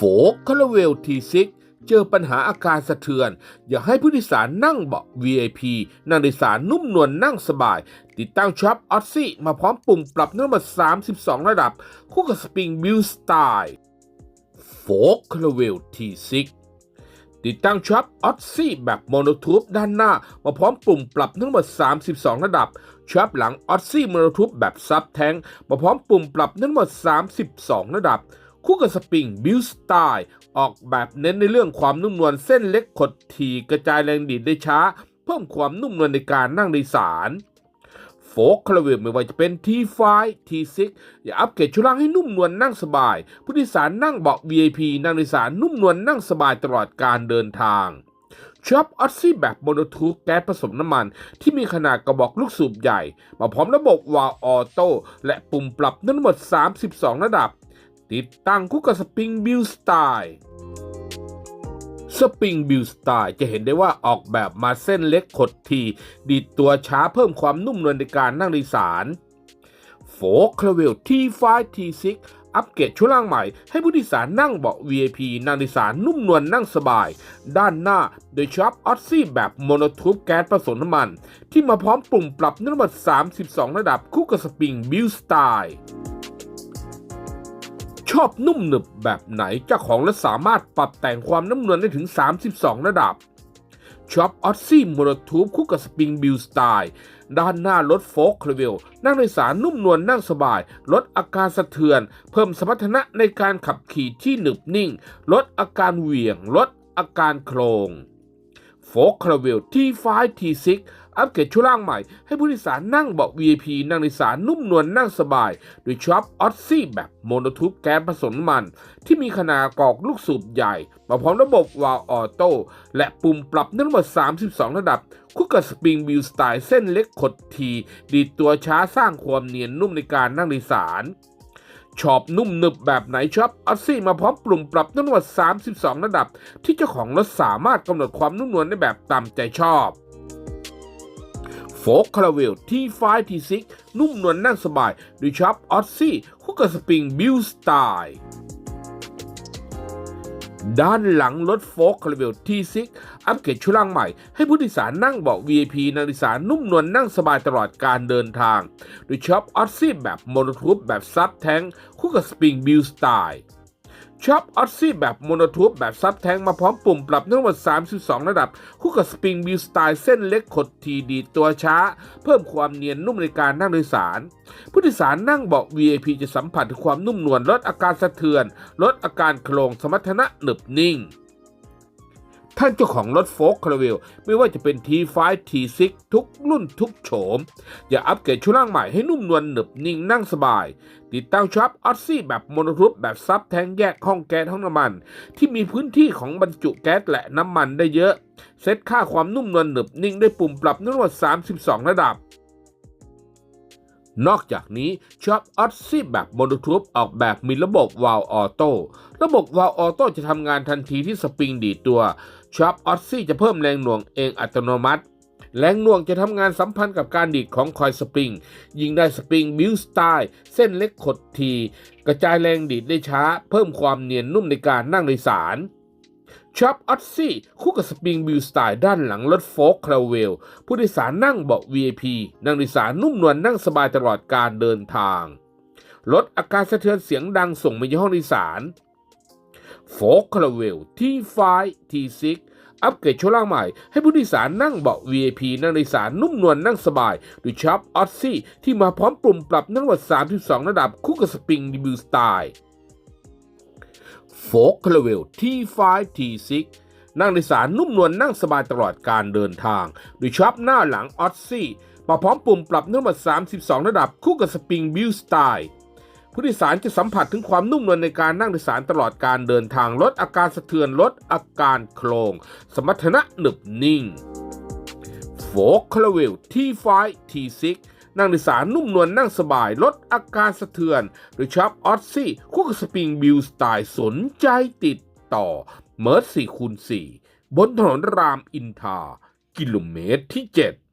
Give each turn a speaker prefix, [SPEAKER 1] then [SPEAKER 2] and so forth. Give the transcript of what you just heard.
[SPEAKER 1] โฟกคาราเวลทีซิกเจอปัญหาอาการสะเทือน อย่าให้ผู้โดยสารนั่งเบาะ VIP นั่งโดยสารนุ่มนวลนั่งสบาย ติดตั้งช็อปออซซี่มาพร้อมปุ่มปรับเนื้อมา32 ระดับ คู่กับสปริงบิลสไตล์โฟกคาราเวลทีซิกติดตั้งช็อปออซซี่แบบโมโนทูบด้านหน้า มาพร้อมปุ่มปรับทั้งหมด 32 ระดับช็อปหลังออซซี่โมโนทูบแบบซับแทงมาพร้อมปุ่มปรับทั้งหมด 32 ระดับ คู่กับสปริงบิลสไตล์ออกแบบเน้นในเรื่องความนุ่มนวลเส้นเล็กขดถี่กระจายแรงดีดได้ช้า เพิ่มความนุ่มนวลในการนั่งโดยสารโฟกคาราเวลไม่ว่าจะเป็น T5 T6 อย่าอัปเกรดชุดล่างให้นุ่มนวลนั่งสบาย ผู้โดยสารนั่งเบาะ VIP นั่งโดยสารนุ่มนวลนั่งสบายตลอดการเดินทางช็อปออซซี่แบบโมโนทูธแก๊สผสมน้ำมัน ที่มีขนาดกระบอกลูกสูบใหญ่ มาพร้อมระบบวาลออโต้และปุ่มปรับทั้งหมด 32 ระดับ ติดตั้งคู่กับสปริงบิลสไตล์สปริงบิลสไตล์จะเห็นได้ว่าออกแบบมาเส้นเล็กขดทีดีดตัวช้าเพิ่มความนุ่มนวลในการนั่งโดยสารโฟกคาเวล T5 T6 อัปเกรดชุดล่างใหม่ให้ผู้โดยสารนั่งเบาะ VIP นั่งโดยสารนุ่มนวลนั่งสบาย ด้านหน้าโดยช็อปออซซี่แบบโมโนทูบแก๊สผสมน้ำมัน ที่มาพร้อมปุ่มปรับน้ำหนัก32 ระดับคู่กับสปริงบิลสไตล์ ชอบนุ่มหนึบแบบไหนเจ้าของและสามารถปรับแต่งความน้ำนวลได้ถึง 32 ระดับช็อปออซซี่มโนทูบคู่กับสปริงบิลสไตล์ด้านหน้ารถโฟล์คเลเวลนั่งโดยสารนุ่มนวลนั่งสบาย ลดอาการสะเทือน เพิ่มสมรรถนะในการขับขี่ที่หนึบนิ่ง ลดอาการเหวี่ยง ลดอาการโครง โฟล์คเลเวล T5 T6 อัปเกรดชุดล่างใหม่ ให้ผู้โดยสารนั่งเบาะ VIP นั่งโดยสารนุ่มนวลนั่งสบาย โดยช็อปออซซี่แบบโมโนทูบแก๊สผสมมัน ที่มีขนาดกรอกลูกสูบใหญ่ มาพร้อมระบบวาล์วออโต้และปุ่มปรับทั้งหมด 32 ระดับ คู่กับสปริงบิลสไตล์เส้นเล็กขดที ดีดตัวช้าสร้างความเนียนนุ่มในการนั่งโดยสาร ชอบนุ่มหนึบแบบไหนชอบออซซี่มาพร้อมปรุงปรับทั้งหมด32 ระดับ ที่เจ้าของรถสามารถกำหนดความนุ่มนวลได้แบบตามใจชอบโฟกคาราเวล T5 T6 นุ่มนวลนั่งสบาย โดยชอบออซซี่คู่กับสปริงบิลสไตล์ ด้านหลังรถโฟกคาราเวล T6 อัปเกรดชุดล่างใหม่ ให้ผู้โดยสารนั่งเบาะ VIP นั่งโดยสารนุ่มนวลนั่งสบายตลอดการเดินทาง โดยช็อปออสซี่แบบโมโนทูบแบบซับแทงคู่กับสปริงบิลสไตล์ ช็อปออซซี่แบบโมโนทูบแบบซับแทงมาพร้อมปุ่มปรับทั้งหมด 32 ระดับ คู่กับสปริงบิวสไตล์เส้นเล็กขดทีดีตัวช้า เพิ่มความเนียนนุ่มในการนั่งโดยสาร ผู้โดยสารนั่งเบาะ VIP จะสัมผัสถึงความนุ่มนวลลดอาการสะเทือน ลดอาการโครงสมรรถนะหนึบนิ่ง ท่านเจ้าของรถโฟล์คคาราเวลไม่ว่าจะเป็น T5 T6 ทุกรุ่นทุกโฉม อย่าอัปเกรดชุดล่างใหม่ให้นุ่มนวลหนึบนิ่งนั่งสบาย ติดตั้งช็อปออซซี่แบบโมโนทูบแบบซับแทงแยกห้องแก๊สห้องน้ำมัน ที่มีพื้นที่ของบรรจุแก๊สและน้ำมันได้เยอะ เซตค่าความนุ่มนวลหนึบนิ่งได้ปุ่มปรับทั้งหมด32 ระดับนอกจากนี้ช็อปออซซี่แบบโมโนทูบออกแบบมีระบบวาล์วออโต้ ระบบวาล์วออโต้จะทำงานทันทีที่สปริงดีดตัว ช็อปออซซี่จะเพิ่มแรงหน่วงเองอัตโนมัติ แรงหน่วงจะทำงานสัมพันธ์กับการดีดของคอยสปริง ยิงได้สปริงบิลสไตล์เส้นเล็กขดที กระจายแรงดีดได้ช้า เพิ่มความเนียนนุ่มในการนั่งโดยสารช็อปออซซี่คู่กับสปริงบิลสไตล์ด้านหลังรถโฟล์คคาราเวล ผู้โดยสารนั่งเบาะ VIP นั่งโดยสารนุ่มนวลนั่งสบายตลอดการเดินทาง ลดอาการสะเทือนเสียงดังส่งไปยังห้องโดยสาร โฟล์คคาราเวล T5 T6 อัปเกรดชุดล่างใหม่ ให้ผู้โดยสารนั่งเบาะ VIP นั่งโดยสารนุ่มนวลนั่งสบายโดยช็อปออซซี่ที่มาพร้อมปุ่มปรับทั้งหมด32 ระดับคู่กับสปริงดิบิวสไตล์โฟกคาราเวล T5 T6 นั่งโดยสารนุ่มนวลนั่งสบายตลอดการเดินทาง โดยช็อปหน้าหลังออซซี่มาพร้อมปุ่มปรับทั้งหมด32 ระดับคู่กับสปริงบิวสไตล์ ผู้โดยสารจะสัมผัสถึงความนุ่มนวลในการนั่งโดยสารตลอดการเดินทางลดอาการสะเทือนลดอาการโครงสมรรถนะหนึบนิ่งโฟกคาราเวล T5 T6 นั่งโดยสารนุ่มนวลนั่งสบาย ลดอาการสะเทือนโดยช็อปออซซี่คู่กับสปริงบิลสไตล์สนใจติดต่อเมิร์ด4คูณ4บนถนนรามอินทา กิโลเมตรที่ 7